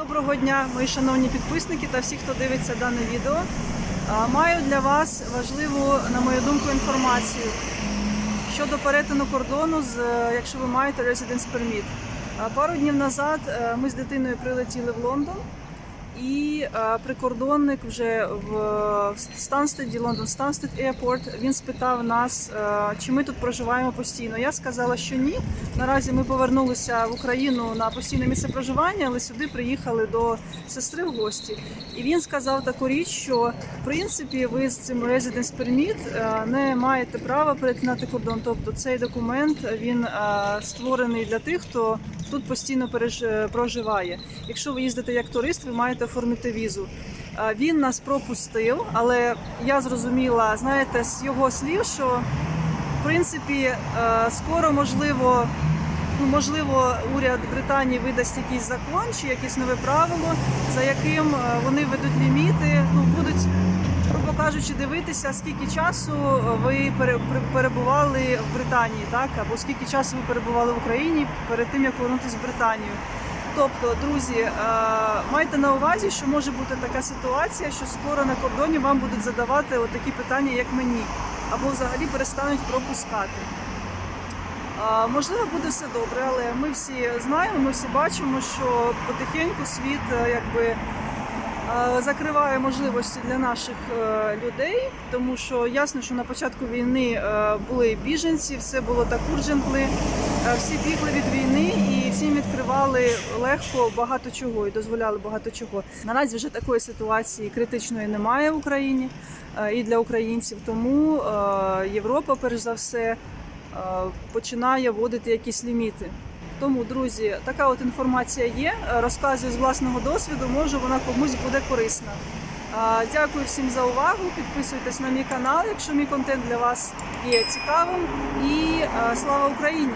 Доброго дня, мої шановні підписники та всі, хто дивиться дане відео. Маю для вас важливу, на мою думку, інформацію щодо перетину кордону, з, е, якщо ви маєте Residence Permit. Пару днів назад е, ми з дитиною прилетіли в Лондон. І е, прикордонник вже в Станстеді, Лондон Станстед Airport, він спитав нас, е, чи ми тут проживаємо постійно. Я сказала, що ні. Наразі ми повернулися в Україну на постійне місце проживання, але сюди приїхали до сестри в гості. І він сказав таку річ, що в принципі ви з цим Residence Permit е, не маєте права перетинати кордон. Тобто цей документ він створений для тих, хто тут постійно проживає. Якщо ви їздите як турист, ви маєте оформити візу. Він нас пропустив, але я зрозуміла, знаєте, з його слів, що в принципі е, скоро можливо. Ну, можливо, уряд Британії видасть якийсь закон чи якесь нове правило, за яким е, вони ведуть ліміти. Ну будуть, грубо кажучи, дивитися, скільки часу ви пере- пере- перебували в Британії, так або скільки часу ви перебували в Україні перед тим, як повернутися в Британію. Тобто, друзі, е, майте на увазі, що може бути така ситуація, що скоро на кордоні вам будуть задавати такі питання, як мені, або взагалі перестануть пропускати. Можливо, буде все добре, але ми всі знаємо, ми всі бачимо, що потихеньку світ е, якби е, закриває можливості для наших е, людей, тому що ясно, що на початку війни е, були біженці, все було так урджентли, е, всі бігли від війни і всім відкривали легко багато чого і дозволяли багато чого. Наразі вже такої ситуації критичної немає в Україні е, і для українців, тому е, Європа, перш за все е, починає вводити якісь ліміти. Тому, друзі, така от інформація є. Розказую з власного досвіду, може вона комусь буде корисна. Дякую всім за увагу. Підписуйтесь на мій канал, якщо мій контент для вас є цікавим. І слава Україні!